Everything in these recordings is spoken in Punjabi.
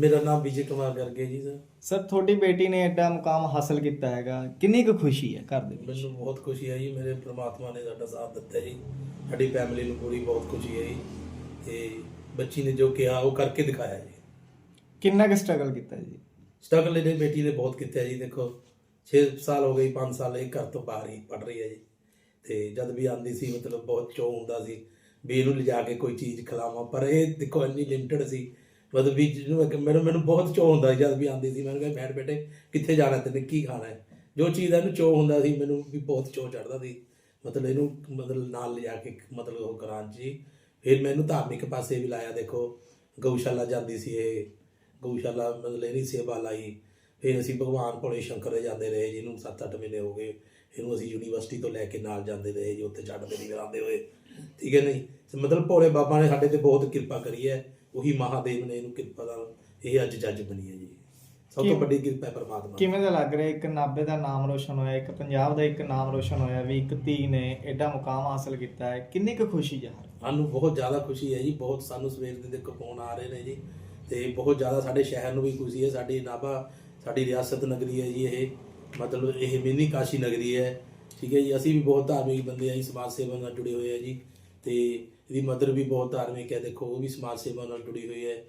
ਮੇਰਾ ਨਾਮ ਵਿਜੇ ਕੁਮਾਰ ਗਰਗੇ ਜੀ ਸਰ ਸਰ ਤੁਹਾਡੀ ਬੇਟੀ ਨੇ ਐਡਾ ਮੁਕਾਮ ਹਾਸਲ ਕੀਤਾ ਹੈਗਾ। ਕਿੰਨੀ ਕੁ ਖੁਸ਼ੀ ਹੈ ਘਰ ਦੇ ਵਿੱਚ? ਮੈਨੂੰ ਬਹੁਤ ਖੁਸ਼ੀ ਹੈ ਜੀ। ਮੇਰੇ ਪ੍ਰਮਾਤਮਾ ਨੇ ਸਾਡਾ ਸਾਥ ਦਿੱਤਾ ਜੀ। ਸਾਡੀ ਫੈਮਿਲੀ ਨੂੰ ਪੂਰੀ ਬਹੁਤ ਖੁਸ਼ੀ ਹੈ ਜੀ। ਤੇ ਬੱਚੀ ਨੇ ਜੋ ਕਿਹਾ ਉਹ ਕਰਕੇ ਦਿਖਾਇਆ ਜੀ। ਕਿੰਨਾ ਕੁ ਸਟਰਗਲ ਕੀਤਾ ਜੀ? ਸਟਰਗਲ ਇਹਨੇ ਬੇਟੀ ਨੇ ਬਹੁਤ ਕੀਤਾ ਜੀ। ਦੇਖੋ 6 ਸਾਲ ਹੋ ਗਏ 5 ਸਾਲ ਇਹ ਘਰ ਤੋਂ ਬਾਹਰ ਹੀ ਪੜ ਰਹੀ ਹੈ ਜੀ। ਤੇ ਜਦ ਵੀ ਆਂਦੀ ਸੀ ਮਤਲਬ ਬਹੁਤ ਚੋ ਹੁੰਦਾ ਸੀ ਵੀ ਇਹਨੂੰ ਲਿਜਾ ਕੇ ਕੋਈ ਚੀਜ਼ ਖਿਲਾਵਾਂ। ਪਰ ਇਹ ਦੇਖੋ ਇੰਨੀ ਲਿਮਟਿਡ ਸੀ। ਮਤਲਬ ਵੀ ਜਿਹਨੂੰ ਇੱਕ- ਮੈਨੂੰ ਮੈਨੂੰ ਬਹੁਤ ਚੋ ਹੁੰਦਾ ਸੀ ਜਦ ਵੀ ਆਂਦੀ ਸੀ। ਮੈਨੂੰ ਕਹਿੰਦਾ ਬੈਠ ਬੇਟੇ, ਕਿੱਥੇ ਜਾਣਾ ਤੈਨੂੰ? ਕੀ ਖਾਣਾ ਹੈ? ਜੋ ਚੀਜ਼ ਦਾ ਇਹਨੂੰ ਚੋ ਹੁੰਦਾ ਸੀ, ਮੈਨੂੰ ਵੀ ਬਹੁਤ ਚੋ ਚੜਦਾ ਸੀ। ਮਤਲਬ ਇਹਨੂੰ ਮਤਲਬ ਨਾਲ ਲਿਜਾ ਕੇ ਮਤਲਬ ਉਹ ਕਰਾਂ ਜੀ ਫਿਰ ਮੈਨੂੰ ਧਾਰਮਿਕ ਪਾਸੇ ਵੀ ਲਾਇਆ, ਦੇਖੋ। ਗਊਸ਼ਾਲਾ ਜਾਂਦੀ ਸੀ ਇਹ। ਗਊਸ਼ਾਲਾ ਮਤਲਬ ਇਹਦੀ ਸੇਵਾ ਲਾਈ। ਫਿਰ ਅਸੀਂ ਭਗਵਾਨ ਭੋਲੇ ਸ਼ੰਕਰ ਦੇ ਜਾਂਦੇ ਰਹੇ ਜਿਹਨੂੰ 7-8 ਮਹੀਨੇ ਹੋ ਗਏ। ਇਹਨੂੰ ਅਸੀਂ ਯੂਨੀਵਰਸਿਟੀ ਤੋਂ ਲੈ ਕੇ ਨਾਲ ਜਾਂਦੇ ਰਹੇ ਜੀ। ਉੱਥੇ ਛੱਡਦੇ ਨਹੀਂ ਕਰਾਉਂਦੇ ਹੋਏ। ਠੀਕ ਹੈ ਨਹੀਂ? ਮਤਲਬ ਭੋਲੇ ਬਾਬਾ ਨੇ ਸਾਡੇ ਤੇ ਬਹੁਤ ਕਿਰਪਾ ਕਰੀ ਹੈ। ਉਹੀ ਮਹਾਦੇਵ ਨੇ ਇਹਨੂੰ ਕਿਰਪਾ ਨਾਲ ਇਹ ਅੱਜ ਜੱਜ ਬਣੀ ਹੈ ਜੀ। ਸਭ ਤੋਂ ਵੱਡੀ ਕਿਰਪਾ ਹੈ ਪਰਮਾਤਮਾ ਦੀ। ਕਿਵੇਂ ਦਾ ਲੱਗ ਰਿਹਾ? ਇੱਕ ਨਾਬੇ ਦਾ ਨਾਮ ਰੋਸ਼ਨ ਹੋਇਆ ਇੱਕ ਪੰਜਾਬ ਦਾ ਇੱਕ ਨਾਮ ਰੋਸ਼ਨ ਹੋਇਆ ਵੀ ਇੱਕ ਧੀ ਨੇ ਐਡਾ ਮੁਕਾਮ ਹਾਸਲ ਕੀਤਾ ਹੈ। ਕਿੰਨੀ ਕੁ ਖੁਸ਼ੀ ਜ਼ਾਹਰ ਸਾਨੂੰ ਬਹੁਤ ਜ਼ਿਆਦਾ ਖੁਸ਼ੀ ਹੈ ਜੀ। ਬਹੁਤ ਸਾਨੂੰ ਸਵੇਰ ਦੇ ਦੇਖੋ ਫੋਨ ਆ ਰਹੇ ਨੇ ਜੀ। ਤੇ ਬਹੁਤ ਜ਼ਿਆਦਾ ਸਾਡੇ ਸ਼ਹਿਰ ਨੂੰ ਵੀ ਖੁਸ਼ੀ ਹੈ। ਸਾਡੀ ਨਾਭਾ ਸਾਡੀ ਰਿਆਸਤ ਨਗਰੀ ਹੈ ਜੀ ਇਹ। ਮਤਲਬ ਇਹ ਮਿੰਨੀ ਕਾਸ਼ੀ ਨਗਰੀ ਹੈ। ਠੀਕ ਹੈ ਜੀ। ਅਸੀਂ ਵੀ ਬਹੁਤ ਧਾਰਮਿਕ ਬੰਦੇ ਆ ਜੀ। ਸਮਾਜ ਸੇਵਾ ਨਾਲ ਜੁੜੇ ਹੋਏ ਆ ਜੀ। ਤੇ ਇਹਦੀ ਮਦਰ ਵੀ ਬਹੁਤ ਧਾਰਮਿਕ ਹੈ, ਦੇਖੋ, ਉਹ ਵੀ ਸਮਾਜ ਸੇਵਾ ਨਾਲ ਜੁੜੀ ਹੋਈ ਹੈ।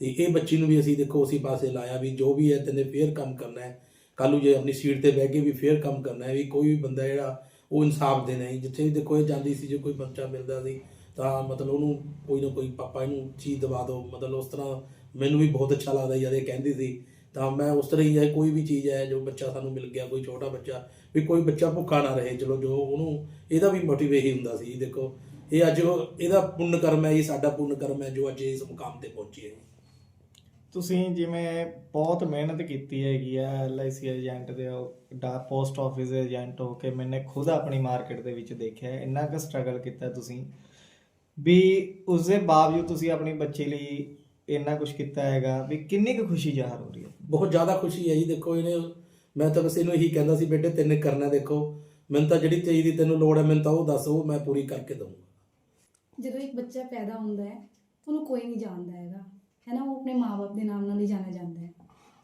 ਤੇ ਇਹ ਬੱਚੀ ਨੂੰ ਵੀ ਅਸੀਂ ਦੇਖੋ, ਉਸੇ ਪਾਸੇ ਲਾਇਆ ਵੀ ਜੋ ਵੀ ਹੈ, ਤੈਨੇ ਫੇਰ ਕੰਮ ਕਰਨਾ ਹੈ। ਕੱਲ ਨੂੰ ਜੇ ਆਪਣੀ ਸੀਟ ਤੇ ਬਹਿ ਕੇ ਵੀ ਫੇਰ ਕੰਮ ਕਰਨਾ ਹੈ ਵੀ ਕੋਈ ਵੀ ਬੰਦਾ ਜਿਹੜਾ, ਉਹ ਇਨਸਾਫ ਦੇਣਾ ਹੈ। ਜਿੱਥੇ ਵੀ ਦੇਖੋ, ਇਹ ਜਾਂਦੀ ਸੀ, ਜੇ ਕੋਈ ਬੱਚਾ ਮਿਲਦਾ ਸੀ, ਤਾਂ ਮਤਲਬ ਉਹਨੂੰ ਕੋਈ ਨਾ ਕੋਈ ਪਾਪਾ ਇਹਨੂੰ ਚੀਜ਼ ਦਵਾ ਦਿਓ ਮਤਲਬ ਉਸ ਤਰ੍ਹਾਂ ਮੈਨੂੰ ਵੀ ਬਹੁਤ ਅੱਛਾ ਲੱਗਦਾ ਜਦ ਇਹ ਕਹਿੰਦੀ ਸੀ। ਤਾਂ ਮੈਂ ਉਸ ਤਰ੍ਹਾਂ ਹੀ ਹੈ, ਕੋਈ ਵੀ ਚੀਜ਼ ਹੈ, ਜੋ ਬੱਚਾ ਸਾਨੂੰ ਮਿਲ ਗਿਆ, ਕੋਈ ਛੋਟਾ ਬੱਚਾ, ਵੀ ਕੋਈ ਬੱਚਾ ਭੁੱਖਾ ਨਾ ਰਹੇ। ਚਲੋ, ਜੋ ਉਹਨੂੰ, ਇਹਦਾ ਵੀ ਮੋਟਿਵ ਹੀ ਹੁੰਦਾ ਸੀ, ਦੇਖੋ। ਇਹ ਅੱਜ ਇਹਦਾ ਪੁੰਨ ਕਰਮ ਹੈ ਇਹ ਸਾਡਾ ਪੁੰਨ ਕਰਮ ਹੈ ਜੋ ਅੱਜ ਇਸ ਮੁਕਾਮ ਤੇ ਪਹੁੰਚੀ ਹੈ। ਤੁਸੀਂ ਜਿਵੇਂ ਬਹੁਤ ਮਿਹਨਤ ਕੀਤੀ ਹੈਗੀ ਆ ਐਲਆਈਸੀ ਏਜੰਟ ਦੇ ਡਾ ਪੋਸਟ ਆਫਿਸ ਏਜੰਟ ਹੋ ਕੇ ਮੈਨੇ ਖੁਦ ਆਪਣੀ ਮਾਰਕੀਟ ਦੇ ਵਿੱਚ ਦੇਖਿਆ ਇੰਨਾ ਕੁ ਸਟਰਗਲ ਕੀਤਾ ਤੁਸੀਂ ਵੀ ਉਸ ਦੇ ਬਾਵਜੂਦ ਤੁਸੀਂ ਆਪਣੀ ਬੱਚੀ ਲਈ ਇੰਨਾ ਕੁਝ ਕੀਤਾ ਹੈਗਾ ਵੀ ਕਿੰਨੀ ਕੁ ਖੁਸ਼ੀ ਜ਼ਾਹਰ ਹੋ ਰਹੀ ਹੈ? ਬਹੁਤ ਜ਼ਿਆਦਾ ਖੁਸ਼ੀ ਹੈ ਜੀ ਦੇਖੋ ਇਹਨੇ ਮੈਂ ਤਾਂ ਬਸ ਇਹਨੂੰ ਇਹੀ ਕਹਿੰਦਾ ਸੀ ਬੇਟੇ ਤੈਨੇ ਕਰਨਾ ਦੇਖੋ ਮੈਨੂੰ ਤਾਂ ਜਿਹੜੀ ਚੀਜ਼ ਦੀ ਤੈਨੂੰ ਲੋੜ ਹੈ ਮੈਨੂੰ ਤਾਂ ਉਹ ਦੱਸ ਉਹ ਮੈਂ ਪੂਰੀ ਕਰਕੇ ਦਊਂਗਾ। ਜਦੋਂ ਇੱਕ ਬੱਚਾ ਪੈਦਾ ਹੁੰਦਾ ਹੈ ਉਹਨੂੰ ਕੋਈ ਨਹੀਂ ਜਾਣਦਾ ਹੈਗਾ। ਹੈ ਨਾ? ਉਹ ਆਪਣੇ ਮਾਪੇ ਦੇ ਨਾਮ ਨਾਲ ਹੀ ਜਾਣਿਆ ਜਾਂਦਾ ਹੈ।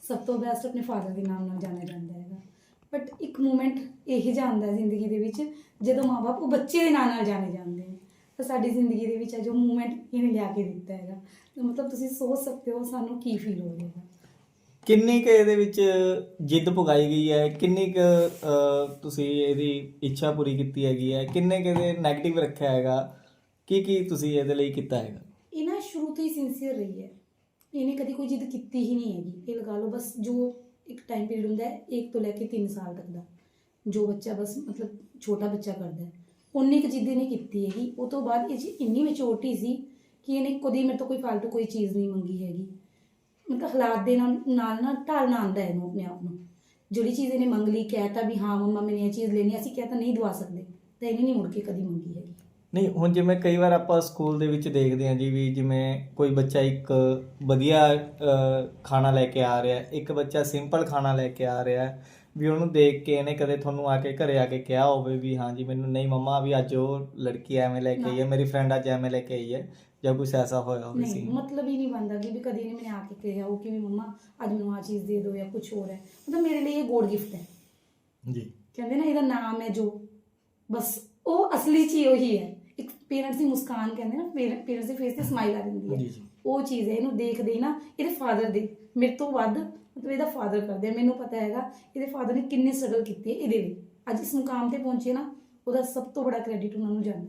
ਸਭ ਤੋਂ ਬੈਸਟ ਆਪਣੇ ਫਾਦਰ ਦੇ ਨਾਮ ਨਾਲ ਜਾਣਿਆ ਜਾਂਦਾ ਹੈਗਾ। ਬਟ ਇੱਕ ਮੂਮੈਂਟ ਇਹ ਜਾਂਦਾ ਜ਼ਿੰਦਗੀ ਦੇ ਵਿੱਚ, ਜਦੋਂ ਮਾਪੇ ਉਹ ਬੱਚੇ ਦੇ ਨਾਂ ਨਾਲ ਜਾਣੇ ਜਾਂਦੇ ਨੇ। ਤਾਂ ਸਾਡੀ ਜ਼ਿੰਦਗੀ ਦੇ ਵਿੱਚ ਅੱਜ ਉਹ ਮੂਮੈਂਟ ਇਹਨੇ ਲਿਆ ਕੇ ਦਿੱਤਾ ਹੈਗਾ। ਮਤਲਬ ਤੁਸੀਂ ਸੋਚ ਸਕਦੇ ਹੋ ਸਾਨੂੰ ਕੀ ਫੀਲ ਹੋ ਰਿਹਾ ਕਿੰਨੀ ਕੁ ਇਹਦੇ ਵਿੱਚ ਜਿੱਦ ਪੁਗਾਈ ਗਈ ਹੈ? ਕਿੰਨੀ ਕੁ ਤੁਸੀਂ ਇਹਦੀ ਇੱਛਾ ਪੂਰੀ ਕੀਤੀ ਹੈਗੀ ਹੈ? ਕਿੰਨੇ ਕੁ ਇਹਦੇ 네ਗੇਟਿਵ ਰੱਖਿਆ ਹੈਗਾ? ਕੀ ਕੀ ਤੁਸੀਂ ਇਹਦੇ ਲਈ ਕੀਤਾ ਹੈਗਾ? ਇਹ ਨਾ ਸ਼ੁਰੂ ਤੋਂ ਹੀ ਸਿੰਸੀਅਰ ਰਹੀ ਹੈ। ਇਹਨੇ ਕਦੀ ਕੋਈ ਜਿੱਦ ਕੀਤੀ ਹੀ ਨਹੀਂ ਹੈਗੀ। ਇਹ ਲਗਾ ਲਓ ਬਸ ਜੋ ਇੱਕ ਟਾਈਮ ਪੀਰੀਅਡ ਹੁੰਦਾ ਹੈ 1 ਤੋਂ ਲੈ ਕੇ 3 ਸਾਲ ਤੱਕ ਦਾ। ਜੋ ਬੱਚਾ ਬਸ ਮਤਲਬ ਛੋਟਾ ਬੱਚਾ ਕਰਦਾ ਹੈ। ਉਨੀ ਕੁ ਜਿੱਦ ਨਹੀਂ ਕੀਤੀ ਹੈਗੀ। ਉਹ ਤੋਂ ਬਾਅਦ ਇਹ 'ਚ ਇੰਨੀ ਮੈਚੋਰਟੀ ਸੀ ਕਿ ਇਹਨੇ ਕਦੀ ਮੇਰੇ ਤੋਂ ਕੋਈ ਫालतू ਕੋਈ ਚੀਜ਼ ਨਹੀਂ ਮੰਗੀ ਹੈਗੀ। ਮਤਲਬ ਹਾਲਾਤ ਦੇ ਨਾਲ ਨਾਲ ਨਾ ਢਾਲਣਾ ਆਉਂਦਾ ਹੈ ਇਹਨੂੰ ਆਪਣੇ ਆਪ ਨੂੰ। ਜਿਹੜੀ ਚੀਜ਼ ਇਹਨੇ ਮੰਗ ਲਈ ਕਹਿਤਾ ਵੀ ਹਾਂ ਮੰਮਾ ਮੈਨੇ ਇਹ ਚੀਜ਼ ਲੈਣੀ ਹੈ, ਅਸੀਂ ਕਹਿਤਾ ਨਹੀਂ ਦਵਾ ਸਕਦੇ। ਤਾਂ ਇਹਨੇ ਨਹੀਂ ਮੁੜ ਕੇ ਕਦੀ ਮੰਗੀ ਹੈਗੀ। ਨਹੀਂ ਹੁਣ ਜਿਵੇਂ ਕਈ ਵਾਰ ਆਪਾਂ ਸਕੂਲ ਦੇ ਵਿੱਚ ਦੇਖਦੇ ਹਾਂ ਜੀ ਵੀ ਜਿਵੇਂ ਕੋਈ ਬੱਚਾ ਇੱਕ ਵਧੀਆ ਖਾਣਾ ਲੈ ਕੇ ਆ ਰਿਹਾ ਇੱਕ ਬੱਚਾ ਸਿੰਪਲ ਖਾਣਾ ਲੈ ਕੇ ਆ ਰਿਹਾ ਵੀ ਉਹਨੂੰ ਦੇਖ ਕੇ ਇਹਨੇ ਕਦੇ ਤੁਹਾਨੂੰ ਆ ਕੇ ਘਰੇ ਆ ਕੇ ਕਿਹਾ ਹੋਵੇ ਵੀ ਹਾਂ ਜੀ ਮੈਨੂੰ ਨਹੀਂ ਮੰਮਾ ਵੀ ਅੱਜ ਉਹ ਲੜਕੀ ਐਵੇਂ ਲੈ ਕੇ ਆਈ ਹੈ ਮੇਰੀ ਫਰੈਂਡ ਅੱਜ ਐਵੇਂ ਲੈ ਕੇ ਆਈ ਹੈ ਜਾਂ ਕੁਝ ਐਸਾ ਹੋਇਆ ਹੋਵੇ ਨਹੀਂ ਸੀ ਮਤਲਬ ਹੀ ਨਹੀਂ ਬਣਦਾ ਕਿ ਵੀ ਕਦੀ ਇਹਨੇ ਮੈਨੂੰ ਆ ਕੇ ਕਿਹਾ ਉਹ ਕਿ ਵੀ ਮੰਮਾ ਅੱਜ ਮੈਨੂੰ ਆ ਚੀਜ਼ ਦੇ ਦਿਓ ਜਾਂ ਕੁਝ ਹੋਰ ਹੈ। ਮਤਲਬ ਮੇਰੇ ਲਈ ਇਹ ਗੋਡ ਗਿਫਟ ਹੈ। ਜੀ। ਕਹਿੰਦੇ ਨਾ ਇਹਦਾ ਨਾਮ ਹੈ ਜੋ। ਬਸ ਉਹ ਅਸਲੀ ਚੀਜ਼ ਉਹੀ ਹੈ। ਪੇਰੈਂਟਸ ਦੀ ਮੁਸਕਾਨ ਕਹਿੰਦੇ ਨਾ ਪੇਰੈਂਟਸ ਦੇ ਫੇਸ ਤੇ ਸਮਾਈਲ ਆ ਜਾਂਦੀ ਹੈ। ਜੀ। ਉਹ ਚੀਜ਼ ਹੈ ਇਹਨੂੰ ਦੇਖਦੇ ਹੀ ਨਾ ਇਹਦੇ ਫਾਦਰ ਦੇ ਮੇਰੇ ਤੋਂ ਵੱਧ ਮਤਲਬ ਇਹਦਾ ਫਾਦਰ ਕਰਦੇ ਮੈਨੂੰ ਪਤਾ ਹੈਗਾ ਇਹਦੇ ਫਾਦਰ ਨੇ ਕਿੰਨੀ ਸਟਰਗਲ ਕੀਤੀ ਹੈ ਇਹਦੇ ਲਈ। ਅੱਜ ਇਸ ਮੁਕਾਮ ਤੇ ਪਹੁੰਚੇ ਨਾ ਉਹਦਾ ਸਭ ਤੋਂ ਬੜਾ ਕ੍ਰੈਡਿਟ ਉਹਨਾਂ ਨੂੰ ਜਾਂਦਾ ਹੈ।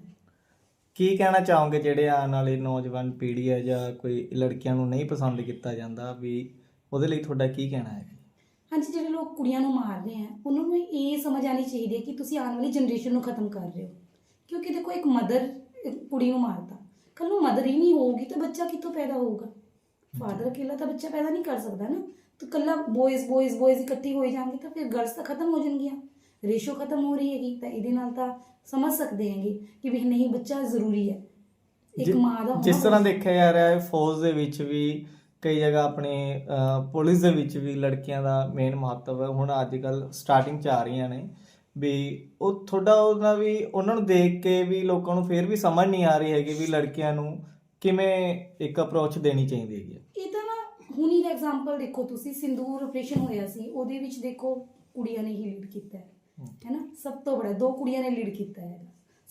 ਕੀ ਕਹਿਣਾ ਚਾਹੋਗੇ ਜਿਹੜੇ ਆਉਣ ਵਾਲੀ ਨੌਜਵਾਨ ਪੀੜ੍ਹੀ ਹੈ ਜਾਂ ਕੋਈ ਲੜਕੀਆਂ ਨੂੰ ਨਹੀਂ ਪਸੰਦ ਕੀਤਾ ਜਾਂਦਾ ਵੀ ਉਹਦੇ ਲਈ ਤੁਹਾਡਾ ਕੀ ਕਹਿਣਾ ਹੈ? ਹਾਂਜੀ ਜਿਹੜੇ ਲੋਕ ਕੁੜੀਆਂ ਨੂੰ ਮਾਰ ਰਹੇ ਆ ਉਹਨਾਂ ਨੂੰ ਇਹ ਸਮਝ ਆਣੀ ਚਾਹੀਦੀ ਹੈ ਕਿ ਤੁਸੀਂ ਆਉਣ ਵਾਲੀ ਜਨਰੇਸ਼ਨ ਨੂੰ ਖਤਮ ਕਰ ਰਹੇ ਹੋ। ਕਿਉਂਕਿ ਦੇਖੋ ਇੱਕ ਮਦਰ ਕੁੜੀ ਨੂੰ ਮਾਰਤਾ। ਕੱਲ ਨੂੰ ਮਦਰ ਹੀ ਨਹੀਂ ਹੋਊਗੀ ਤਾਂ ਬੱਚਾ ਕਿੱਥੋਂ ਪੈਦਾ ਹੋਊਗਾ? ਫਾਦਰ ਇਕੱਲਾ ਤਾਂ ਬੱਚਾ ਪੈਦਾ ਨਹੀਂ ਕਰ ਸਕਦਾ ਨਾ। ਤਾਂ ਕੱਲਾ ਬॉयਜ਼ ਬॉयਜ਼ ਬॉयਜ਼ ਇਕੱਠੀ ਹੋਈ ਜਾਣਗੇ ਤਾਂ ਫਿਰ ਗਰਲਸ ਤਾਂ ਖਤਮ ਹੋ ਜਾਣਗੀਆਂ। ਰੇਸ਼ੋ ਖਤਮ ਹੋ ਰਹੀ ਹੈਗੀ ਤਾਂ ਇਹਦੇ ਨਾਲ ਤਾਂ ਸਮਝ ਸਕਦੇ ਹੈਗੇ ਕਿ ਵੀ ਨਹੀਂ ਬੱਚਾ ਜ਼ਰੂਰੀ ਹੈ। ਇੱਕ ਮਾਂ ਦਾ ਜਿਸ ਤਰ੍ਹਾਂ ਦੇਖਿਆ ਜਾ ਰਿਹਾ ਹੈ ਫੌਜ ਦੇ ਵਿੱਚ ਵੀ ਕਈ ਜਗ੍ਹਾ ਆਪਣੇ ਪੁਲਿਸ ਦੇ ਵਿੱਚ ਵੀ ਲੜਕੀਆਂ ਦਾ ਮੇਨ ਮਹੱਤਵ ਹੁਣ ਅੱਜ ਕੱਲ ਸਟਾਰਟਿੰਗ ਚ ਆ ਰਹੀਆਂ ਨੇ। ਵੀ ਉਹ ਥੋੜਾ ਉਹਨਾਂ ਵੀ ਉਹਨਾਂ ਨੂੰ ਦੇਖ ਕੇ ਵੀ ਲੋਕਾਂ ਨੂੰ ਫੇਰ ਵੀ ਸਮਝ ਨਹੀਂ ਆ ਰਹੀ ਹੈਗੀ ਵੀ ਲੜਕੀਆਂ ਨੂੰ ਕਿਵੇਂ ਇੱਕ ਅਪਰੋਚ ਦੇਣੀ ਚਾਹੀਦੀ ਹੈਗੀ ਹੈ। ਇਹ ਤਾਂ ਨਾ ਹੁਣ ਹੀ ਐਗਜ਼ਾਮਪਲ ਦੇਖੋ ਤੁਸੀਂ ਸਿੰਦੂਰ ਆਪਰੇਸ਼ਨ ਹੋਇਆ ਸੀ ਉਹਦੇ ਵਿੱਚ ਦੇਖੋ ਕੁੜੀਆਂ ਨੇ ਹੀ ਲੀਡ ਕੀਤਾ ਹੈ ਹੈਨਾ ਸਭ ਤੋਂ ਬੜਾ ਦੋ ਕੁੜੀਆਂ ਨੇ ਲੀਡ ਕੀਤਾ ਹੈ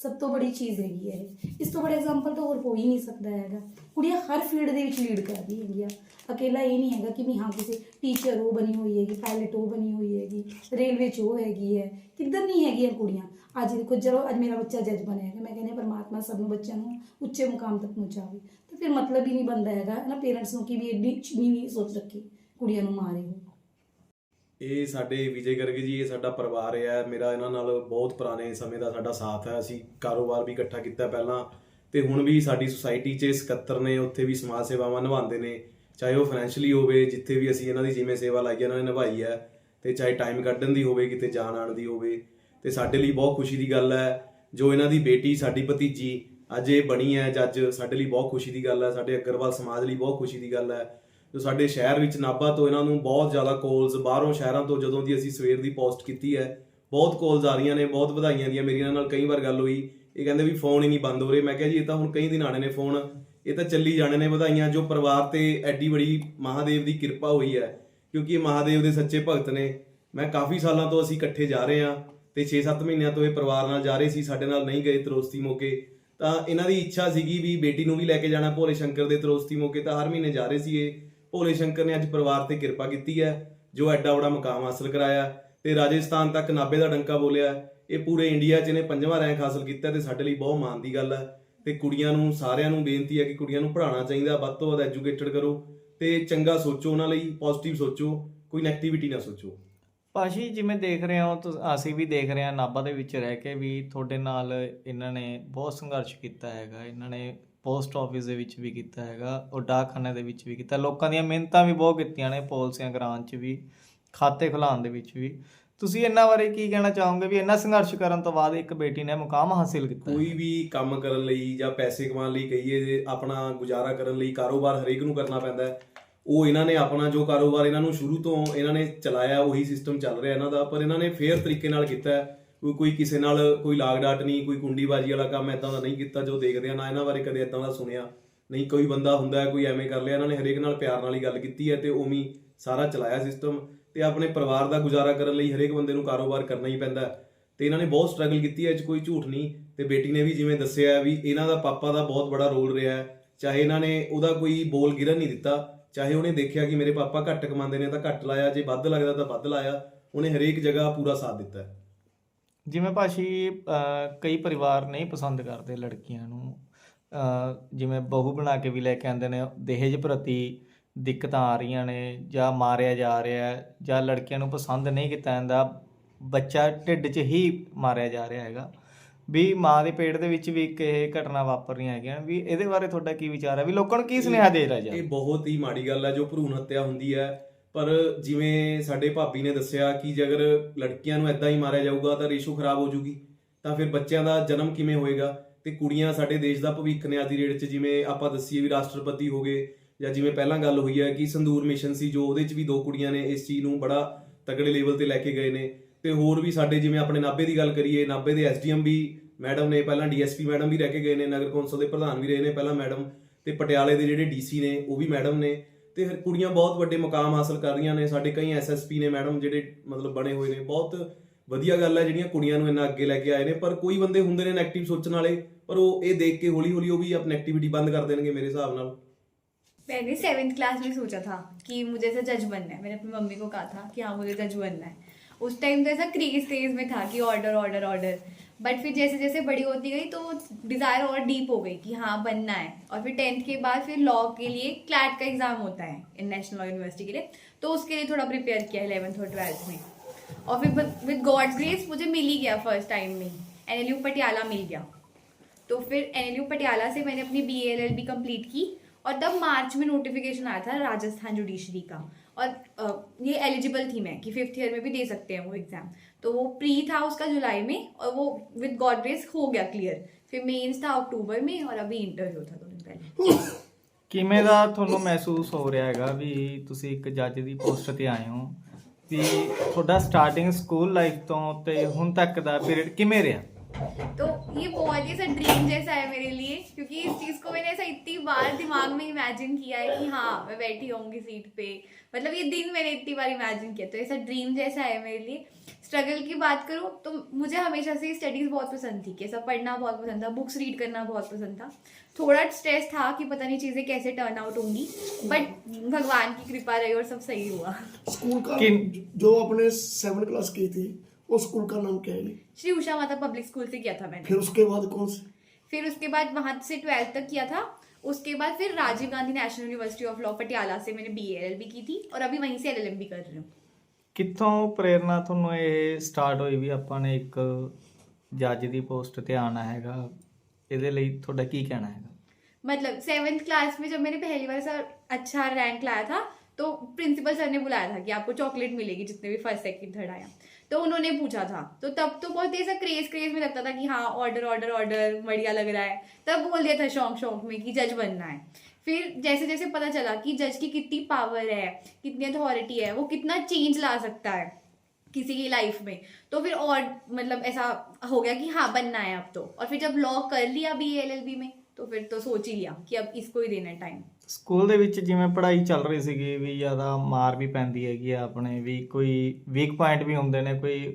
ਸਭ ਤੋਂ ਬੜੀ ਚੀਜ਼ ਹੈਗੀ ਹੈ ਇਹ। ਇਸ ਤੋਂ ਬੜਾ ਐਗਜ਼ਾਮਪਲ ਤਾਂ ਹੋਰ ਹੋ ਹੀ ਨਹੀਂ ਸਕਦਾ ਹੈਗਾ। ਕੁੜੀਆਂ ਹਰ ਫੀਲਡ ਦੇ ਵਿੱਚ ਲੀਡ ਕਰਦੀ ਰਹੀ ਹੈਗੀਆਂ ਅਕੇਲਾ ਇਹ ਨਹੀਂ ਹੈਗਾ ਕਿ ਵੀ ਹਾਂ ਕਿਸੇ ਟੀਚਰ ਉਹ ਬਣੀ ਹੋਈ ਹੈਗੀ ਪਾਇਲਟ ਉਹ ਬਣੀ ਹੋਈ ਹੈਗੀ ਰੇਲਵੇ 'ਚ ਉਹ ਹੈਗੀ ਹੈ। ਕਿੱਧਰ ਨਹੀਂ ਹੈਗੀਆਂ ਕੁੜੀਆਂ। ਅੱਜ ਦੇਖੋ ਜਦੋਂ ਅੱਜ ਮੇਰਾ ਬੱਚਾ ਜੱਜ ਬਣਿਆ ਹੈਗਾ, ਮੈਂ ਕਹਿੰਦੀ ਪਰਮਾਤਮਾ ਸਭ ਨੂੰ ਬੱਚਿਆਂ ਨੂੰ ਉੱਚੇ ਮੁਕਾਮ ਤੱਕ ਪਹੁੰਚਾਵੇ। ਤਾਂ ਫਿਰ ਮਤਲਬ ਹੀ ਨਹੀਂ ਬਣਦਾ ਹੈਗਾ। ਨਾ ਪੇਰੈਂਟਸ ਨੂੰ ਕਿ ਵੀ ਐਡੀ ਨਹੀਂ ਸੋਚ ਰੱਖੀ ਕੁੜੀਆਂ ਨੂੰ ਮਾਰੇ ਹੋ ਇਹ ਸਾਡੇ ਵਿਜੇ ਗਰਗ ਜੀ, ਇਹ ਸਾਡਾ ਪਰਿਵਾਰ ਹੈ ਮੇਰਾ ਇਹਨਾਂ ਨਾਲ ਬਹੁਤ ਪੁਰਾਣੇ ਸਮੇਂ ਦਾ ਸਾਡਾ ਸਾਥ ਹੈ। ਅਸੀਂ ਕਾਰੋਬਾਰ ਵੀ ਇਕੱਠਾ ਕੀਤਾ ਪਹਿਲਾਂ ਤੇ ਹੁਣ ਵੀ ਸਾਡੀ ਸੁਸਾਇਟੀ 'ਚ ਸਕੱਤਰ ਨੇ, ਉੱਥੇ ਵੀ ਸਮਾਜ ਸੇਵਾਵਾਂ ਨਿਭਾਉਂਦੇ ਨੇ। ਚਾਹੇ ਉਹ ਫਾਈਨੈਂਸ਼ਲੀ ਹੋਵੇ, ਜਿੱਥੇ ਵੀ ਅਸੀਂ ਇਹਨਾਂ ਦੀ ਜਿਵੇਂ ਸੇਵਾ ਲਾਈ ਹੈ ਇਹਨਾਂ ਨੇ ਨਿਭਾਈ ਹੈ। ਤੇ ਚਾਹੇ ਟਾਈਮ ਕੱਢਣ ਦੀ ਹੋਵੇ, ਕਿਤੇ ਜਾਣ ਆਉਣ ਦੀ ਹੋਵੇ। ਤੇ ਸਾਡੇ ਲਈ ਬਹੁਤ ਖੁਸ਼ੀ ਦੀ ਗੱਲ ਹੈ, ਜੋ ਇਹਨਾਂ ਦੀ ਬੇਟੀ, ਸਾਡੀ ਭਤੀਜੀ ਅੱਜ ਇਹ ਬਣੀ ਹੈ ਜੱਜ ਸਾਡੇ ਲਈ ਬਹੁਤ ਖੁਸ਼ੀ ਦੀ ਗੱਲ ਹੈ। ਸਾਡੇ ਅਗਰਵਾਲ ਸਮਾਜ ਲਈ ਬਹੁਤ ਖੁਸ਼ੀ ਦੀ ਗੱਲ ਹੈ। ਜੋ ਸਾਡੇ ਸ਼ਹਿਰ ਵਿੱਚ ਨਾਭਾ ਤੋਂ ਇਹਨਾਂ ਨੂੰ ਬਹੁਤ ਜ਼ਿਆਦਾ ਕਾਲਸ ਬਾਹਰੋਂ ਸ਼ਹਿਰਾਂ ਤੋਂ ਜਦੋਂ ਦੀ ਅਸੀਂ ਸਵੇਰ ਦੀ ਪੋਸਟ ਕੀਤੀ ਹੈ, ਬਹੁਤ ਕਾਲਸ ਆ ਰਹੀਆਂ ਨੇ, ਬਹੁਤ ਵਧਾਈਆਂ ਦੀਆਂ ਮੇਰੀ ਇਹਨਾਂ ਨਾਲ ਕਈ ਵਾਰ ਗੱਲ ਹੋਈ। ਇਹ ਕਹਿੰਦੇ ਵੀ ਫੋਨ ਹੀ ਨਹੀਂ ਬੰਦ ਹੋ ਰਹੇ। ਮੈਂ ਕਿਹਾ ਜੀ, ਇਹ ਤਾਂ ਹੁਣ ਕਈ ਦਿਨ ਆਣੇ ਨੇ ਫੋਨ ਇਹ ਤਾਂ ਚੱਲੀ ਜਾਣੇ ਨੇ ਵਧਾਈਆਂ, ਜੋ ਪਰਿਵਾਰ ਤੇ ਐਡੀ ਬੜੀ ਮਹਾਦੇਵ ਦੀ ਕਿਰਪਾ ਹੋਈ ਹੈ, ਕਿਉਂਕਿ ਇਹ ਮਹਾਦੇਵ ਦੇ ਸੱਚੇ ਭਗਤ ਨੇ। ਮੈਂ ਕਾਫੀ ਸਾਲਾਂ ਤੋਂ ਅਸੀਂ ਇਕੱਠੇ ਜਾ ਰਹੇ ਹਾਂ ਤੇ 6-7 ਮਹੀਨਿਆਂ ਤੋਂ ਇਹ ਪਰਿਵਾਰ ਨਾਲ ਜਾ ਰਹੇ ਸੀ, ਸਾਡੇ ਨਾਲ ਨਹੀਂ ਗਏ ਤਰੋਸਤੀ ਮੌਕੇ। ਤਾਂ ਇਹਨਾਂ ਦੀ ਇੱਛਾ ਸੀਗੀ ਵੀ ਬੇਟੀ ਨੂੰ ਵੀ ਲੈ ਕੇ ਜਾਣਾ ਭੋਲੇ ਸ਼ੰਕਰ ਦੇ ਤਰੋਸਤੀ ਮੌਕੇ, ਤਾਂ ਹਰ ਮਹੀਨੇ ਜਾ ਰਹੇ ਸੀ ਇਹ। ਭੋਲੇ ਸ਼ੰਕਰ ਨੇ ਅੱਜ ਪਰਿਵਾਰ ਤੇ ਕਿਰਪਾ ਕੀਤੀ ਹੈ, ਜੋ ਐਡਾ ਬੜਾ ਮੁਕਾਮ ਹਾਸਲ ਕਰਾਇਆ ਤੇ ਰਾਜਸਥਾਨ ਤੱਕ ਨਾਭੇ ਦਾ ਡੰਕਾ ਬੋਲਿਆ। ਇਹ ਪੂਰੇ ਇੰਡੀਆ 'ਚ ਇਹਨੇ ਪੰਜਵਾਂ ਰੈਂਕ ਹਾਸਲ ਕੀਤਾ ਤੇ ਸਾਡੇ ਲਈ ਬਹੁਤ ਮਾਣ ਦੀ ਗੱਲ ਹੈ। ਤੇ ਕੁੜੀਆਂ ਨੂੰ, ਸਾਰਿਆਂ ਨੂੰ ਬੇਨਤੀ ਹੈ ਕਿ ਕੁੜੀਆਂ ਨੂੰ ਪੜ੍ਹਾਉਣਾ ਚਾਹੀਦਾ, ਵੱਧ ਤੋਂ ਵੱਧ ਐਜੂਕੇਟਡ ਕਰੋ ਤੇ ਚੰਗਾ ਸੋਚੋ ਉਹਨਾਂ ਲਈ ਪੋਜ਼ਿਟਿਵ ਸੋਚੋ, ਕੋਈ ਨੈਗੇਟਿਵਿਟੀ ਨਾ ਸੋਚੋ। ਪਾਸ਼ੀ ਜਿਵੇਂ ਦੇਖ ਰਹੇ ਹੋ, ਤੁਸੀਂ, ਅਸੀਂ ਵੀ ਦੇਖ ਰਹੇ ਹਾਂ ਨਾਭਾ ਦੇ ਵਿੱਚ ਰਹਿ ਕੇ ਵੀ ਤੁਹਾਡੇ ਨਾਲ ਇਹਨਾਂ ਨੇ ਬਹੁਤ ਸੰਘਰਸ਼ ਕੀਤਾ ਹੈਗਾ, ਇਹਨਾਂ ਨੇ ਪੋਸਟ ਆਫਿਸ ਦੇ ਵਿੱਚ ਵੀ ਕੀਤਾ ਹੈਗਾ, ਉਹ ਡਾਕਖਾਨੇ ਦੇ ਵਿੱਚ ਵੀ ਕੀਤਾ। ਲੋਕਾਂ ਦੀਆਂ ਮਿਹਨਤਾਂ ਵੀ ਬਹੁਤ ਕੀਤੀਆਂ ਨੇ ਪਾਲਿਸੀਆਂ ਗ੍ਰਾਂਟ 'ਚ ਵੀ, ਖਾਤੇ ਖੁਲਾਉਣ ਦੇ ਵਿੱਚ ਵੀ। ਤੁਸੀਂ ਇਹਨਾਂ ਬਾਰੇ ਕੀ ਕਹਿਣਾ ਚਾਹੋਗੇ ਵੀ ਇੰਨਾ ਸੰਘਰਸ਼ ਕਰਨ ਤੋਂ ਬਾਅਦ ਇੱਕ ਬੇਟੀ ਨੇ ਮੁਕਾਮ ਹਾਸਿਲ ਕੀਤਾ ਕੋਈ ਵੀ ਕੰਮ ਕਰਨ ਲਈ ਜਾਂ ਪੈਸੇ ਕਮਾਉਣ ਲਈ ਕਹੀਏ ਜੇ ਆਪਣਾ ਗੁਜ਼ਾਰਾ ਕਰਨ ਲਈ ਕਾਰੋਬਾਰ ਹਰੇਕ ਨੂੰ ਕਰਨਾ ਪੈਂਦਾ ਹੈ, ਉਹ ਇਹਨਾਂ ਨੇ ਆਪਣਾ ਜੋ ਕਾਰੋਬਾਰ ਇਹਨਾਂ ਨੂੰ ਸ਼ੁਰੂ ਤੋਂ ਇਹਨਾਂ ਨੇ ਚਲਾਇਆ, ਉਹੀ ਸਿਸਟਮ ਚੱਲ ਰਿਹਾ ਇਹਨਾਂ ਦਾ, ਪਰ ਇਹਨਾਂ ਨੇ ਫੇਰ ਤਰੀਕੇ ਨਾਲ ਕੀਤਾ ਕੋਈ ਕੋਈ ਕਿਸੇ ਨਾਲ ਕੋਈ ਲਾਗ ਡਾਟ ਨਹੀਂ, ਕੋਈ ਕੁੰਡੀਬਾਜੀ ਵਾਲਾ ਕੰਮ ਐਦਾਂ ਦਾ ਨਹੀਂ ਕੀਤਾ ਜੋ ਦੇਖਦੇ ਆ, ਨਾ ਇਹਨਾਂ ਬਾਰੇ ਕਦੇ ਐਦਾਂ ਦਾ ਸੁਣਿਆ। ਨਹੀਂ ਕੋਈ ਬੰਦਾ ਹੁੰਦਾ, ਕੋਈ ਐਵੇਂ ਕਰ ਲਿਆ, ਇਹਨਾਂ ਨੇ ਹਰੇਕ ਨਾਲ ਪਿਆਰ ਨਾਲ ਹੀ ਗੱਲ ਕੀਤੀ ਹੈ ਤੇ ਉਵੇਂ ਸਾਰਾ ਚਲਾਇਆ ਸਿਸਟਮ ਤੇ ਆਪਣੇ ਪਰਿਵਾਰ ਦਾ ਗੁਜ਼ਾਰਾ ਕਰਨ ਲਈ ਹਰੇਕ ਬੰਦੇ ਨੂੰ ਕਾਰੋਬਾਰ ਕਰਨਾ ਹੀ ਪੈਂਦਾ ਹੈ। ਤੇ ਇਹਨਾਂ ਨੇ ਬਹੁਤ ਸਟਰਗਲ ਕੀਤੀ ਹੈ, ਇਹ 'ਚ ਕੋਈ ਝੂਠ ਨਹੀਂ। ਤੇ ਬੇਟੀ ਨੇ ਵੀ ਜਿਵੇਂ ਦੱਸਿਆ ਵੀ ਇਹਨਾਂ ਦਾ ਪਾਪਾ ਦਾ ਬਹੁਤ ਬੜਾ ਰੋਲ ਰਿਹਾ ਹੈ। ਚਾਹੇ ਇਹਨਾਂ ਨੇ ਉਹਦਾ ਕੋਈ ਬੋਲ ਗਿਰਨ ਨਹੀਂ ਦਿੱਤਾ, ਚਾਹੇ ਉਹਨੇ ਦੇਖਿਆ ਕਿ ਮੇਰੇ ਪਾਪਾ ਘੱਟ ਕਮਾਉਂਦੇ ਨੇ ਤਾਂ ਘੱਟ ਲਾਇਆ, ਜੇ ਵੱਧ ਲੱਗਦਾ ਤਾਂ ਵੱਧ ਲਾਇਆ, ਉਹਨੇ ਹਰੇਕ ਜਗ੍ਹਾ ਪੂਰਾ ਸਾਥ ਦਿੱਤਾ ਜਿਵੇਂ ਭਾਸ਼ੀ ਕਈ ਪਰਿਵਾਰ ਨਹੀਂ ਪਸੰਦ ਕਰਦੇ ਲੜਕੀਆਂ ਨੂੰ। ਜਿਵੇਂ ਬਹੂ ਬਣਾ ਕੇ ਵੀ ਲੈ ਕੇ ਆਉਂਦੇ ਨੇ ਦਹੇਜ ਪ੍ਰਤੀ ਦਿੱਕਤਾਂ ਆ ਰਹੀਆਂ ਨੇ ਜਾਂ ਮਾਰਿਆ ਜਾ ਰਿਹਾ ਹੈ ਜਾਂ ਲੜਕੀਆਂ ਨੂੰ ਪਸੰਦ ਨਹੀਂ ਕੀਤਾ ਜਾਂਦਾ ਬੱਚਾ ਢਿੱਡ 'ਚ ਹੀ ਮਾਰਿਆ ਜਾ ਰਿਹਾ ਹੈਗਾ। ਵੀ ਮਾਂ ਦੇ ਪੇਟ ਦੇ ਵਿੱਚ ਵੀ ਇੱਕ ਇਹ ਘਟਨਾ ਵਾਪਰ ਰਹੀਆਂ ਹੈਗੀਆਂ ਵੀ ਇਹਦੇ ਬਾਰੇ ਤੁਹਾਡਾ ਕੀ ਵਿਚਾਰ ਹੈ? ਵੀ ਲੋਕਾਂ ਨੂੰ ਕੀ ਸੁਨੇਹਾ ਦੇ ਰਿਹਾ ਇਹ ਜਾ ਬਹੁਤ ਹੀ ਮਾੜੀ ਗੱਲ ਹੈ ਜੋ ਭਰੂਣ ਹੱਤਿਆ ਹੁੰਦੀ ਹੈ। ਪਰ ਜਿਵੇਂ ਸਾਡੇ ਭਾਬੀ ਨੇ ਦੱਸਿਆ ਕਿ ਜੇ ਅਗਰ ਲੜਕੀਆਂ ਨੂੰ ਐਦਾਂ ਹੀ ਮਾਰਿਆ ਜਾਊਗਾ ਤਾਂ ਰੇਸ਼ੋ ਖਰਾਬ ਹੋ ਜੂਗੀ ਤਾਂ ਫਿਰ ਬੱਚਿਆਂ ਦਾ ਜਨਮ ਕਿਵੇਂ ਹੋਏਗਾ? ਤੇ ਕੁੜੀਆਂ ਸਾਡੇ ਦੇਸ਼ ਦਾ ਭਵਿੱਖ ਨੇ ਅੱਜ ਦੀ ਡੇਟ 'ਚ ਜਿਵੇਂ ਆਪਾਂ ਦੱਸੀਏ ਵੀ ਰਾਸ਼ਟਰਪਤੀ ਹੋ ਗਏ ਜਾਂ ਜਿਵੇਂ ਪਹਿਲਾਂ ਗੱਲ ਹੋਈ ਹੈ ਕਿ ਸੰਦੂਰ ਮਿਸ਼ਨ ਸੀ ਜੋ ਉਹਦੇ 'ਚ ਵੀ ਦੋ ਕੁੜੀਆਂ ਨੇ, ਇਸ ਚੀਜ਼ ਨੂੰ ਬੜਾ ਤਗੜੇ ਲੈਵਲ ਤੇ ਲੈ ਕੇ ਗਏ ਨੇ। ਤੇ ਹੋਰ ਵੀ ਸਾਡੇ ਜਿਵੇਂ ਆਪਣੇ ਨਾਭੇ ਦੀ ਗੱਲ ਕਰੀਏ, ਨਾਭੇ ਦੇ ਐਸਡੀਐਮ ਵੀ ਮੈਡਮ ਨੇ, ਪਹਿਲਾਂ ਡੀਐਸਪੀ ਮੈਡਮ ਵੀ ਰਹਿ ਕੇ ਗਏ ਨੇ, ਨਗਰ ਕੌਂਸਲ ਦੇ ਪ੍ਰਧਾਨ ਵੀ ਰਹੇ ਨੇ ਪਹਿਲਾਂ ਮੈਡਮ। ਤੇ ਪਟਿਆਲੇ ਦੇ ਜਿਹੜੇ ਡੀਸੀ ਨੇ, ਉਹ ਵੀ ਮੈਡਮ ਨੇ। ਤੇ ਫਿਰ ਕੁੜੀਆਂ ਬਹੁਤ ਵੱਡੇ ਮੁਕਾਮ ਹਾਸਲ ਕਰ ਰਹੀਆਂ ਨੇ ਸਾਡੇ ਕਈ ਐਸਐਸਪੀ ਨੇ ਮੈਡਮ ਜਿਹੜੇ ਮਤਲਬ ਬਣੇ ਹੋਏ ਨੇ ਬਹੁਤ ਵਧੀਆ ਗੱਲ ਹੈ ਜਿਹੜੀਆਂ ਕੁੜੀਆਂ ਨੂੰ ਇੰਨਾ ਅੱਗੇ ਲੈ ਕੇ ਆਏ ਨੇ ਪਰ ਕੋਈ ਬੰਦੇ ਹੁੰਦੇ ਨੇ ਨੈਗੇਟਿਵ ਸੋਚਣ ਵਾਲੇ ਪਰ ਉਹ ਇਹ ਦੇਖ ਕੇ ਹੌਲੀ ਹੌਲੀ ਉਹ ਵੀ ਆਪਣੀ ਐਕਟੀਵਿਟੀ ਬੰਦ ਕਰ ਦੇਣਗੇ ਮੇਰੇ ਹਿਸਾਬ ਨਾਲ मैंने सेवेंथ क्लास में सोचा था कि मुझे ऐसा जज बनना है मैंने अपनी मम्मी को कहा था कि हाँ मुझे जज बनना है उस टाइम तो ऐसा क्रेज क्रेज में था कि ऑर्डर ऑर्डर ऑर्डर बट फिर जैसे जैसे बड़ी होती गई तो डिज़ायर और डीप हो गई कि हाँ बनना है। और फिर टेंथ के बाद फिर लॉ के लिए क्लैट का एग्ज़ाम होता है इन नेशनल लॉ यूनिवर्सिटी के लिए। तो उसके लिए थोड़ा प्रिपेयर किया इलेवेंथ और ट्वेल्थ में। और फिर विद गॉड ग्रेस मुझे मिल ही गया फ़र्स्ट टाइम में एन एल यू पटियाला मिल गया। तो फिर एन एल यू पटियाला से मैंने अपनी B L L B complete की। और तब मार्च में नोटिफिकेशन आया था राजस्थान जुडिशरी का। और अ, ये एलिजिबल थी मैं कि फिफ्थ ईयर में भी दे सकते हैं वो एग्ज़ाम तो वो प्री था उसका जुलाई में और वो विद गॉड ग्रेस हो गया क्लियर फिर मेंस था अक्टूबर में और अभी इंटरव्यू था दो दिन पहले ਕਿਵੇਂ ਦਾ ਤੁਹਾਨੂੰ ਮਹਿਸੂਸ ਹੋ ਰਿਹਾ ਹੈਗਾ ਵੀ ਤੁਸੀਂ ਇੱਕ ਜੱਜ ਦੀ ਪੋਸਟ ਤੇ ਆਏ ਹੋ ਵੀ ਤੁਹਾਡਾ ਸਟਾਰਟਿੰਗ ਸਕੂਲ ਲਾਈਫ ਤੋਂ ਤੇ ਹੁਣ ਤੱਕ ਦਾ ਪੀਰੀਅਡ ਕਿਵੇਂ ਰਿਹਾ तो ये बहुत ही ऐसा ड्रीम जैसा है मेरे लिए क्योंकि इस चीज़ को मैंने ऐसा इतनी बार दिमाग में इमेजिन किया है कि हाँ मैं बैठी होंगी सीट पे। मतलब ये दिन मैंने इतनी बार इमेजिन किया तो ऐसा ड्रीम जैसा है मेरे लिए। स्ट्रगल की बात करूँ तो मुझे हमेशा से स्टडीज़ बहुत पसंद थी कि ऐसा पढ़ना बहुत पसंद था बुक्स रीड करना बहुत पसंद था। थोड़ा स्ट्रेस था कि पता नहीं चीज़ें कैसे टर्न आउट होंगी बट भगवान की कृपा रही और सब सही हुआ। स्कूल का जो आपने सेवन क्लास की थी उस स्कूल का नाम क्या है श्री उषा माता पब्लिक स्कूल से किया था मैंने फिर उसके बाद कौन से फिर उसके बाद वहां से ट्वेल्थ तक किया था उसके बाद फिर Rajiv Gandhi national university of law Patiala से मैंने बी एल बी की थी और अभी वहीं से एल कर रही हूँ ਕਿੱਥੋਂ ਪ੍ਰੇਰਨਾ ਤੁਹਾਨੂੰ ਇਹ ਸਟਾਰਟ ਹੋਈ ਵੀ ਆਪਾਂ ਨੇ ਇੱਕ ਜੱਜ ਦੀ ਪੋਸਟ ਤੇ ਆਣਾ ਹੈਗਾ ਇਹਦੇ ਲਈ ਤੁਹਾਡਾ ਕੀ ਕਹਿਣਾ ਹੈਗਾ मतलब सेवेंथ क्लास में जब मैंने पहली बार सर अच्छा रैंक लाया था तो प्रिंसिपल सर ने बुलाया था कि आपको चॉकलेट मिलेगी जितने भी फर्स्ट सेकंड थर्ड आया तो उन्होंने पूछा था। तो तब तो बहुत ही ऐसा क्रेज क्रेज में लगता था कि हाँ ऑर्डर ऑर्डर ऑर्डर बढ़िया लग रहा है। तब बोल दिया था शौक शौक में कि जज बनना है। फिर जैसे जैसे पता चला कि जज की कितनी पावर है, कितनी अथॉरिटी है, वो कितना चेंज ला सकता है किसी की लाइफ में। तो फिर और मतलब ऐसा हो गया कि हाँ बनना है अब तो। और फिर जब लॉ कर लिया बी एल एल बी में तो फिर तो सोच ही लिया कि अब इसको ही देना है टाइम ਸਕੂਲ ਦੇ ਵਿੱਚ ਜਿਵੇਂ ਪੜ੍ਹਾਈ ਚੱਲ ਰਹੀ ਸੀਗੀ ਵੀ ਜ਼ਿਆਦਾ ਮਾਰ ਵੀ ਪੈਂਦੀ ਹੈਗੀ ਆ ਆਪਣੇ ਵੀ ਕੋਈ ਵੀਕ ਪੁਆਇੰਟ ਵੀ ਹੁੰਦੇ ਨੇ ਕੋਈ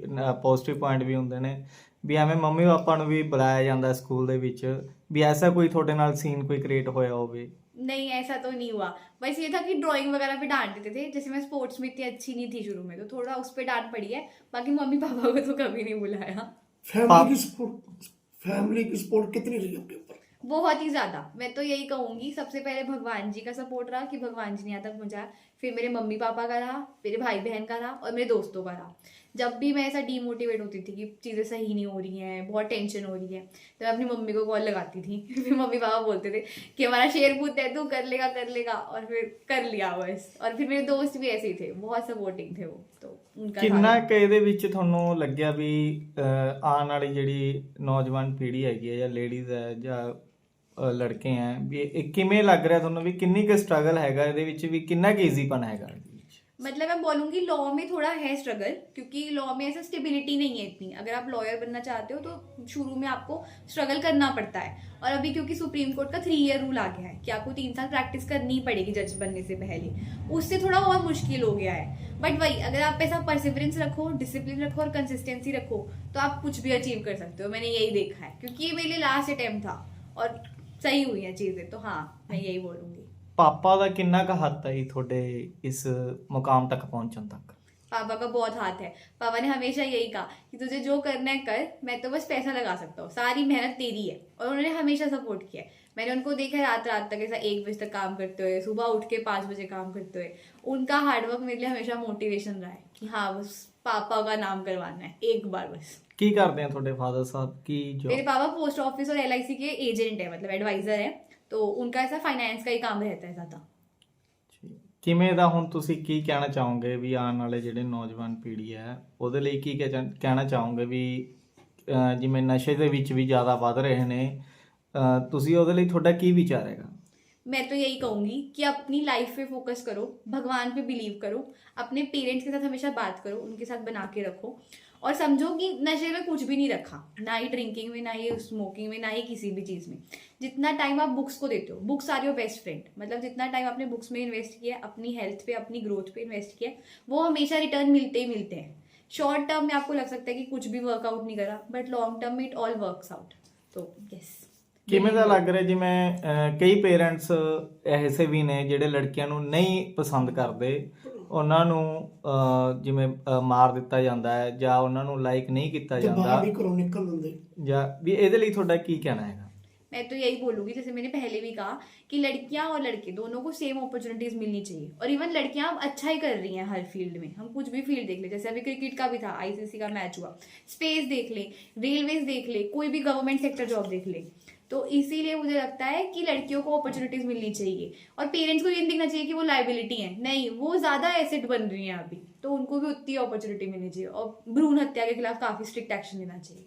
ਪੋਜ਼ਿਟਿਵ ਪੁਆਇੰਟ ਵੀ ਹੁੰਦੇ ਨੇ ਵੀ ਐਵੇਂ ਮੰਮੀ ਪਾਪਾ ਨੂੰ ਵੀ ਬੁਲਾਇਆ ਜਾਂਦਾ ਸਕੂਲ ਦੇ ਵਿੱਚ ਵੀ ਐਸਾ ਕੋਈ ਤੁਹਾਡੇ ਨਾਲ ਸੀਨ ਕੋਈ ਕ੍ਰੀਏਟ ਹੋਇਆ ਹੋਵੇ नहीं ऐसा तो नहीं हुआ बस ये था कि ड्राइंग वगैरह पे डांट देते थे जैसे मैं स्पोर्ट्स में इतनी अच्छी नहीं थी शुरू में तो थोड़ा उस पर डांट पड़ी है बाकी मम्मी पापा को तो कभी नहीं बुलाया फैमिली की सपोर्ट फैमिली की सपोर्ट कितनी रही आपके ऊपर बहुत ही ज्यादा मैं तो यही कहूंगी सबसे पहले भगवान जी का सपोर्ट रहा कि भगवान जी ने यहाँ तक पहुंचाया फिर मेरे मम्मी पापा का रहा मेरे भाई बहन का रहा और मेरे दोस्तों का रहा जब भी मैं ऐसा डीमोटिवेट होती थी कि चीज़ें सही नहीं हो रही हैं बहुत टेंशन हो रही है तो मैं अपनी मम्मी को कॉल लगाती थी फिर मम्मी पापा बोलते थे कि हमारा शेर पूत है तू कर लेगा कर लेगा और फिर कर लिया बस और फिर मेरे दोस्त भी ऐसे ही थे बहुत सपोर्टिंग थे वो तो उनका ਕਿੰਨਾ साथ- ਕੁ ਇਹਦੇ ਵਿੱਚ ਤੁਹਾਨੂੰ ਲੱਗਿਆ ਵੀ ਅਹ, ਆਉਣ ਵਾਲੀ ਜਿਹੜੀ ਨੌਜਵਾਨ ਪੀੜ੍ਹੀ ਹੈਗੀ ਹੈ ਜਾਂ ਲੇਡੀਜ਼ ਹੈ ਜਾਂ ਅਹ, ਲੜਕੇ ਹੈ ਵੀ ਇਹ ਕਿਵੇਂ ਲੱਗ ਰਿਹਾ ਤੁਹਾਨੂੰ ਵੀ ਕਿੰਨੀ ਕੁ ਸਟਰਗਲ ਹੈਗਾ ਇਹਦੇ ਵਿੱਚ ਵੀ ਕਿੰਨਾ ਕੁ ਈਜ਼ੀਪਨ ਹੈਗਾ ਇਹਦੇ ਵਿੱਚ मतलब मैं बोलूंगी लॉ में थोड़ा है स्ट्रगल क्योंकि लॉ में ऐसा स्टेबिलिटी नहीं है इतनी अगर आप लॉयर बनना चाहते हो तो शुरू में आपको स्ट्रगल करना पड़ता है और अभी क्योंकि सुप्रीम कोर्ट का थ्री ईयर रूल आ गया है कि आपको तीन साल प्रैक्टिस करनी ही पड़ेगी जज बनने से पहले उससे थोड़ा और मुश्किल हो गया है बट वही अगर आप ऐसा परसिवरेंस रखो डिसिप्लिन रखो और कंसिस्टेंसी रखो तो आप कुछ भी अचीव कर सकते हो मैंने यही देखा है क्योंकि ये मेरे लिए लास्ट अटेम्प्ट था और सही हुई हैं चीज़ें तो हाँ मैं यही बोलूँगी ਪਾਪਾ ਦਾ ਕਿੰਨਾ ਕੁ ਹੱਥ ਹੈ ਜੀ ਤੁਹਾਡੇ ਇਸ ਮੁਕਾਮ ਤੱਕ ਪਹੁੰਚਣ ਤੱਕ पापा का बहुत हाथ है पापा ने हमेशा यही कहा कि तुझे जो करना है कर मैं तो बस पैसा लगा सकता हूँ सारी मेहनत तेरी है और उन्होंने हमेशा सपोर्ट किया है मैंने उनको देखा है रात रात तक ऐसा एक बजे तक काम करते हुए सुबह उठ के पाँच बजे काम करते हुए उनका हार्डवर्क मेरे लिए हमेशा मोटिवेशन रहा है कि हाँ बस पापा का नाम करवाना है एक बार बस ਕੀ ਕਰਦੇ ਆ ਤੁਹਾਡੇ ਫਾਦਰ ਸਾਹਿਬ ਕੀ मेरे ਜੋ पापा पोस्ट ऑफिस और एल के एजेंट है मतलब एडवाइजर है तो उनका ऐसा फाइनेंस का ही काम रहता है ज़्यादा ਕਿਵੇਂ ਦਾ ਹੁਣ ਤੁਸੀਂ ਕੀ ਕਹਿਣਾ ਚਾਹੋਗੇ ਵੀ ਆਉਣ ਵਾਲੇ ਜਿਹੜੇ ਨੌਜਵਾਨ ਪੀੜ੍ਹੀ ਹੈ ਉਹਦੇ ਲਈ ਕੀ ਕਹਿ- ਕਹਿਣਾ ਚਾਹੋਗੇ ਵੀ ਅਹ, ਜਿਵੇਂ ਨਸ਼ੇ ਦੇ ਵਿੱਚ ਵੀ ਜ਼ਿਆਦਾ ਵੱਧ ਰਹੇ ਨੇ ਅਹ, ਤੁਸੀਂ ਉਹਦੇ ਲਈ ਤੁਹਾਡਾ ਕੀ ਵਿਚਾਰ ਹੈਗਾ मैं तो यही कहूँगी कि अपनी लाइफ पे फोकस करो, भगवान पे बिलीव करो, अपने पेरेंट्स के साथ हमेशा बात करो, उनके साथ बना के रखो और समझो कि नशे में कुछ भी नहीं रखा, ना ही ड्रिंकिंग में, ना ही स्मोकिंग में, ना ही किसी भी चीज़ में। जितना टाइम आप बुक्स को देते हो books are your best friend मतलब जितना टाइम आपने बुक्स में इन्वेस्ट किया, अपनी हेल्थ पे, अपनी ग्रोथ पे इन्वेस्ट किया, वो हमेशा रिटर्न मिलते ही मिलते हैं। शॉर्ट टर्म में आपको लग सकता है कि कुछ भी वर्कआउट नहीं करा बट लॉन्ग टर्म में इट ऑल वर्क्स आउट तो यस ਕਿਵੇਂ ਦਾ ਲੱਗ ਰਿਹਾ ਜਿਵੇਂ ਅਹ, ਕਈ ਪੇਰੈਂਟਸ ਐਸੇ ਵੀ ਨੇ ਜਿਹੜੇ ਲੜਕੀਆਂ ਨੂੰ ਨਹੀਂ ਪਸੰਦ ਕਰਦੇ ਉਹਨਾਂ ਨੂੰ ਅਹ, ਜਿਵੇਂ ਅਹ, ਮਾਰ ਦਿੱਤਾ ਜਾਂਦਾ ਹੈ ਜਾਂ ਉਹਨਾਂ ਨੂੰ ਲਾਈਕ ਨਹੀਂ ਕੀਤਾ तो ਜਾਂਦਾ बाहर नहीं करो निकल देंगे ਜਾਂ ਵੀ ਇਹਦੇ ਲਈ ਤੁਹਾਡਾ ਕੀ ਕਹਿਣਾ ਹੈਗਾ मैं तो यही बोलूंगी जैसे मैंने पहले भी कहा कि लड़कियां और लड़के दोनों को सेम अपॉर्चुनिटीज मिलनी चाहिए और इवन लड़कियां अब अच्छा ही कर रही हैं हर फील्ड में हम कुछ भी फील्ड देख ले जैसे अभी क्रिकेट का भी था आईसीसी का मैच हुआ स्पेस देख ले रेलवेज देख ले कोई भी गवर्नमेंट सेक्टर जॉब देख ले तो इसीलिए मुझे लगता है कि लड़कियों को अपॉर्चुनिटीज़ मिलनी चाहिए। और पेरेंट्स को ये दिखना चाहिए कि वो लाइबिलिटी है। नहीं, वो ज़्यादा एसेट बन रही हैं अभी। तो उनको भी उतनी अपॉर्चुनिटी मिलनी चाहिए। और भ्रूण हत्या के खिलाफ काफ़ी स्ट्रिक्ट एक्शन लेना चाहिए।